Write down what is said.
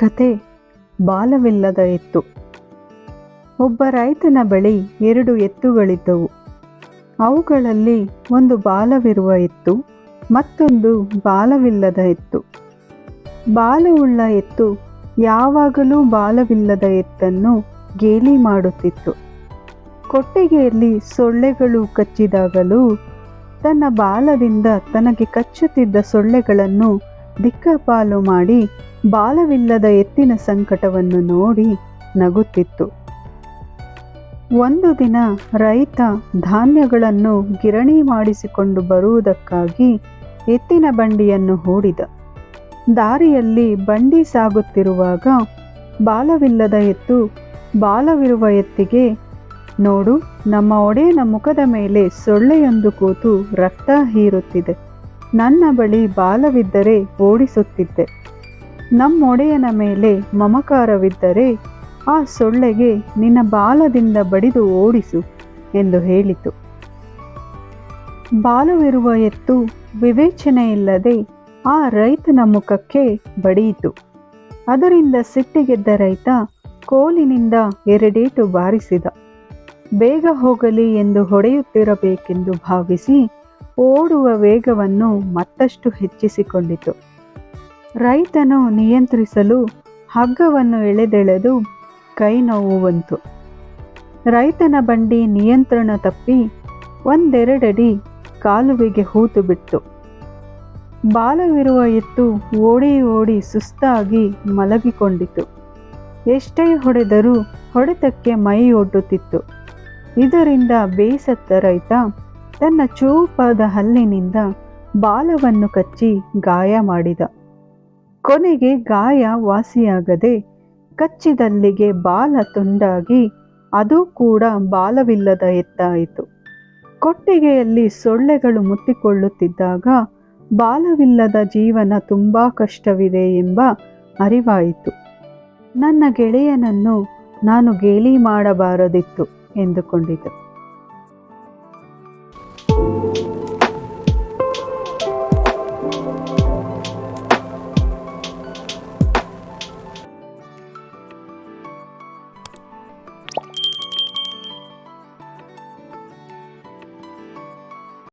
ಕತೆ ಬಾಲವಿಲ್ಲದ ಎತ್ತು. ಒಬ್ಬ ರೈತನ ಬಳಿ ಎರಡು ಎತ್ತುಗಳಿದ್ದವು. ಅವುಗಳಲ್ಲಿ ಒಂದು ಬಾಲವಿರುವ ಎತ್ತು, ಮತ್ತೊಂದು ಬಾಲವಿಲ್ಲದ ಎತ್ತು. ಬಾಲವುಳ್ಳ ಎತ್ತು ಯಾವಾಗಲೂ ಬಾಲವಿಲ್ಲದ ಎತ್ತನ್ನು ಗೇಲಿ ಮಾಡುತ್ತಿತ್ತು. ಕೊಟ್ಟಿಗೆಯಲ್ಲಿ ಸೊಳ್ಳೆಗಳು ಕಚ್ಚಿದಾಗಲೂ ತನ್ನ ಬಾಲದಿಂದ ತನಗೆ ಕಚ್ಚುತ್ತಿದ್ದ ಸೊಳ್ಳೆಗಳನ್ನು ದಿಕ್ಕಪಾಲು ಮಾಡಿ ಬಾಲವಿಲ್ಲದ ಎತ್ತಿನ ಸಂಕಟವನ್ನು ನೋಡಿ ನಗುತ್ತಿತ್ತು. ಒಂದು ದಿನ ರೈತ ಧಾನ್ಯಗಳನ್ನು ಗಿರಣಿ ಮಾಡಿಸಿಕೊಂಡು ಬರುವುದಕ್ಕಾಗಿ ಎತ್ತಿನ ಬಂಡಿಯನ್ನು ಹೂಡಿದ. ದಾರಿಯಲ್ಲಿ ಬಂಡಿ ಸಾಗುತ್ತಿರುವಾಗ ಬಾಲವಿಲ್ಲದ ಎತ್ತು ಬಾಲವಿರುವ ಎತ್ತಿಗೆ, ನೋಡು, ನಮ್ಮ ಒಡೆಯನ ಮುಖದ ಮೇಲೆ ಸೊಳ್ಳೆಯೊಂದು ಕೂತು ರಕ್ತ ಹೀರುತ್ತಿದೆ. ನನ್ನ ಬಳಿ ಬಾಲವಿದ್ದರೆ ಓಡಿಸುತ್ತಿದ್ದೆ. ನಮ್ಮೊಡೆಯನ ಮೇಲೆ ಮಮಕಾರವಿದ್ದರೆ ಆ ಸೊಳ್ಳೆಗೆ ನಿನ್ನ ಬಾಲದಿಂದ ಬಡಿದು ಓಡಿಸು ಎಂದು ಹೇಳಿತು. ಬಾಲವಿರುವ ಎತ್ತು ವಿವೇಚನೆಯಿಲ್ಲದೆ ಆ ರೈತನ ಮುಖಕ್ಕೆ ಬಡಿಯಿತು. ಅದರಿಂದ ಸಿಟ್ಟಿಗೆದ್ದ ರೈತ ಕೋಲಿನಿಂದ ಎರಡೇಟು ಬಾರಿಸಿದ. ಬೇಗ ಹೋಗಲಿ ಎಂದು ಹೊಡೆಯುತ್ತಿರಬೇಕೆಂದು ಭಾವಿಸಿ ಓಡುವ ವೇಗವನ್ನು ಮತ್ತಷ್ಟು ಹೆಚ್ಚಿಸಿಕೊಂಡಿತು. ರೈತನು ನಿಯಂತ್ರಿಸಲು ಹಗ್ಗವನ್ನು ಎಳೆದೆಳೆದು ಕೈ ನೋವುವಂತು. ರೈತನ ಬಂಡಿ ನಿಯಂತ್ರಣ ತಪ್ಪಿ ಒಂದೆರಡಡಿ ಕಾಲುವೆಗೆ ಹೂತು ಬಿಟ್ಟು ಬಾಲವಿರುವ ಎತ್ತು ಓಡಿ ಓಡಿ ಸುಸ್ತಾಗಿ ಮಲಗಿಕೊಂಡಿತು. ಎಷ್ಟೇ ಹೊಡೆದರೂ ಹೊಡೆತಕ್ಕೆ ಮೈ ಒಡ್ಡುತ್ತಿತ್ತು. ಇದರಿಂದ ಬೇಸತ್ತ ರೈತ ತನ್ನ ಚೂಪಾದ ಹಲ್ಲಿನಿಂದ ಬಾಲವನ್ನು ಕಚ್ಚಿ ಗಾಯ ಮಾಡಿದ. ಕೊನೆಗೆ ಗಾಯ ವಾಸಿಯಾಗದೆ ಕಚ್ಚಿದಲ್ಲಿಗೆ ಬಾಲ ತುಂಡಾಗಿ ಅದು ಕೂಡ ಬಾಲವಿಲ್ಲದ ಎತ್ತಾಯಿತು. ಕೊಟ್ಟಿಗೆಯಲ್ಲಿ ಸೊಳ್ಳೆಗಳು ಮುತ್ತಿಕೊಳ್ಳುತ್ತಿದ್ದಾಗ ಬಾಲವಿಲ್ಲದ ಜೀವನ ತುಂಬಾ ಕಷ್ಟವಿದೆ ಎಂಬ ಅರಿವಾಯಿತು. ನನ್ನ ಗೆಳೆಯನನ್ನು ನಾನು ಗೇಲಿ ಮಾಡಬಾರದಿತ್ತು ಎಂದುಕೊಂಡಿತು you